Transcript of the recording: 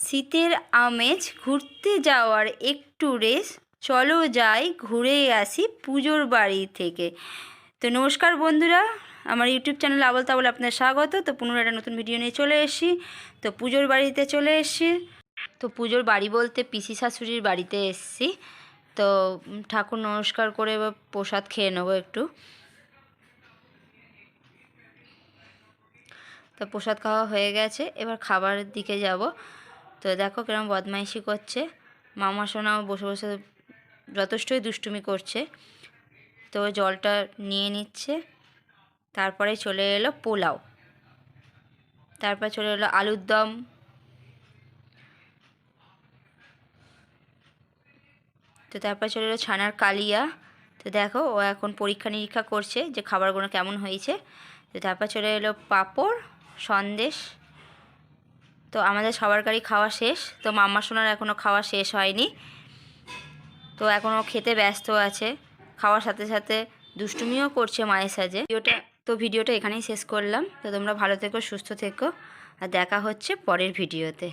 শীতের আমেজ ঘুরতে যাওয়ার একটু রেস চলো যাই ঘুরে আসি পুজোর বাড়ি থেকে। তো নমস্কার বন্ধুরা, আমার ইউটিউব চ্যানেল আবল তাবল আপনার স্বাগত। তো পুনরায় একটা নতুন ভিডিও নিয়ে চলে এসেছি। তো পুজোর বাড়িতে চলে এসেছি। তো পুজোর বাড়ি বলতে পিসি শাশুড়ির বাড়িতে এসেছি। তো ঠাকুর নমস্কার করে প্রসাদ খেয়ে নেব একটু। তো প্রসাদ খাওয়া হয়ে গেছে। এবার খাবারের দিকে যাব। তো দেখো কিরম বদমাইশি করছে। মামা সোনাও বসে বসে যথেষ্টই দুষ্টুমি করছে। তো জলটা নিয়ে নিচ্ছে। তারপরে চলে এলো পোলাও। তারপর চলে এলো আলুর দম। তো তারপর চলে এলো ছানার কালিয়া। তো দেখো ও এখন পরীক্ষা নিরীক্ষা করছে যে খাবারগুলো কেমন হয়েছে। তো তারপর চলে এলো পাঁপড়, সন্দেশ তো আমাদের সবার গাড়ি খাওয়া শেষ। তো মাম্মা সোনার এখনও খাওয়া শেষ হয়নি। তো এখনও খেতে ব্যস্ত আছে। খাওয়ার সাথে সাথে দুষ্টুমিও করছে মায়ের সাজে। ভিডিওটা তো ভিডিওটা এখানেই শেষ করলাম। তো তোমরা ভালো থেকো, সুস্থ থেকো। আর দেখা হচ্ছে পরের ভিডিওতে।